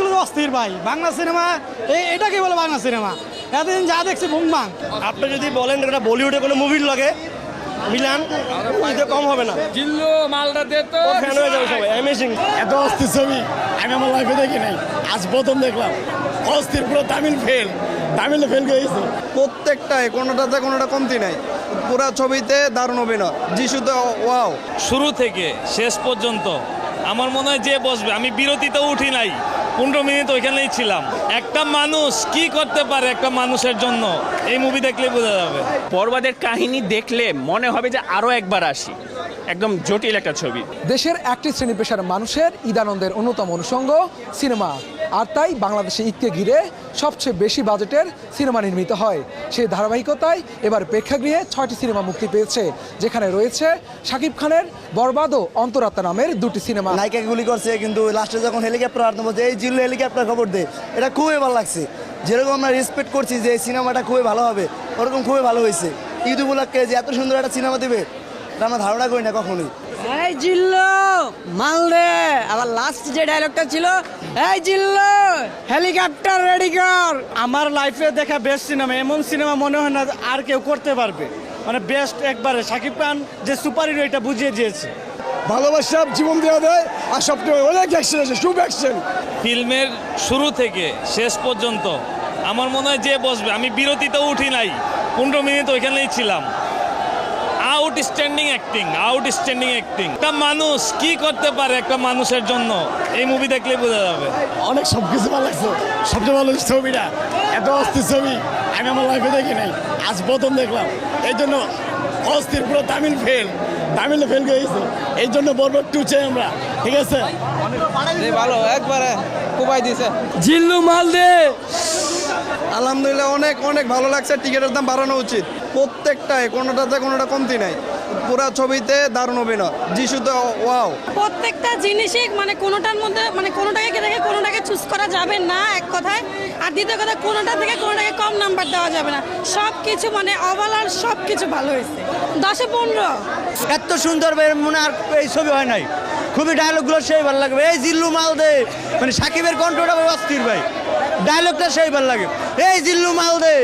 ডায়লগুলো অস্থির ভাই। বাংলা সিনেমা এই এটাকে বলে বাংলা সিনেমা? এতদিন যা দেখছি ভুংবাং আপনি যদি বলেন এটা বলিউডে কোনো মুভির লাগে মিলান এটা কম হবে না। জিল্লু মালটা দে তো ফ্যান হয়ে যাবে সবাই অ্যামেজিং এত অস্থির ছবি আমি আমার লাইফে দেখি নাই। আজ প্রথম দেখলাম। অস্থির পুরো তামিল ফেল তামিলে ফেল গেছে। প্রত্যেকটাই কোনোটাতে কোনোটা কমতি নাই। পুরা ছবিতে দারুণ অভিনয়। যিশুতে ওয়াও। শুরু থেকে শেষ পর্যন্ত আমার মনে হয় যে বসবে। আমি বিরতিতেও উঠি নাই। পনেরো মিনিট ওইখানেই ছিলাম। একটা মানুষ কি করতে পারে একটা মানুষের জন্য? এই মুভি দেখলে বোঝা যাবে। পর্বাদের কাহিনী দেখলে মনে হবে যে আরও একবার আসি। একদম জটিল একটা ছবি। দেশের একটি শ্রেণি পেশার মানুষের ঈদানন্দের অন্যতম অনুষঙ্গ সিনেমা আর তাই বাংলাদেশে ঈদকে ঘিরে সবচেয়ে বেশি বাজেটের সিনেমা নির্মিত হয়। সেই ধারাবাহিকতায় এবার প্রেক্ষাগৃহে ছয়টি সিনেমা মুক্তি পেয়েছে যেখানে রয়েছে শাকিব খানের বরবাদ ও অন্তরাত্মা নামের দুটি সিনেমা। নায়িকা গুলি করছে কিন্তু লাস্টে যখন হেলিকপ্টার আর্থ বলছে এই জিল্লু হেলিকপ্টার খবর দে এটা খুবই ভালো লাগছে। যেরকম আমরা রেসপেক্ট করছি যে এই সিনেমাটা খুবই ভালো হবে ওরকম খুবই ভালো হয়েছে। ঈদ উপলক্ষে যে এত সুন্দর একটা সিনেমা দেবে এটা আমরা ধারণা করি না কখনোই। এই জিল্লো! লাস্ট যে ডায়লগটা ছিল এই জিল্লো হেলিকপ্টার রেডি কর। আমার লাইফে দেখা বেস্ট সিনেমা এমন সিনেমা মনে হয় না আর কেউ করতে পারবে। মানে বেস্ট একবারে শাকিব খান যে সুপার হিরো এটা বুঝিয়ে দিয়েছে। ভালোবাসা জীবন দেওয়া দেয় আর সবচেয়ে অনেক অ্যাকশন আছে খুব অ্যাকশন ফিল্মের শুরু থেকে শেষ পর্যন্ত আমার মনে হয় যে বসবে। আমি বিরতিতেও উঠি নাই পনেরো মিনিট ওইখানেই ছিলাম। আউটস্ট্যান্ডিং অ্যাক্টিং আউটস্ট্যান্ডিং অ্যাক্টিং একটা মানুষ কি করতে পারে একটা মানুষের জন্য? এই মুভি দেখলে বোঝা যাবে। অনেক সব কিছু ভালো লাগছে। সবচেয়ে ভালো লাগছে ছবিটা। এত অস্থির ছবি আমি আমার লাইফে দেখি নাই। আজ প্রথম দেখলাম। এই জন্য অস্থির পুরো তামিল ফেল তামিলে ফেল গেছে এই জন্য বরবর টু চাই আমরা। ঠিক আছে? ভালো। একবারে কুবাই দিছে। জিল্লু মাল দে আলহামদুলিল্লাহ অনেক অনেক ভালো লাগছে। টিকিটের দাম বাড়ানো উচিত। প্রত্যেকটাই কোনোটাতে কোনোটা কমতি নাই। পুরা ছবিতে দারুণ অভিনয়। যিশুতে ওয়াও। প্রত্যেকটা জিনিসই মানে কোনোটার মধ্যে মানে কোনোটাকে দেখে কোনোটাকে চুজ করা যাবে না এক কথায়। আর দ্বিতীয় কথা কোনোটা থেকে কোনোটাকে কম নাম্বার দেওয়া যাবে না। সব কিছু মানে ওভারঅল সব কিছু ভালো হয়েছে। দশে পনেরো। এত সুন্দর মনে আর এই ছবি হয় নাই। খুবই ডায়লগগুলো সেই ভালো লাগবে। এই জিল্লু মাল দে। মানে সাকিবের কণ্ঠটা অস্থির ভাই। ডায়লগটা সেই ভালো লাগে। এই জিল্লু মাল দে।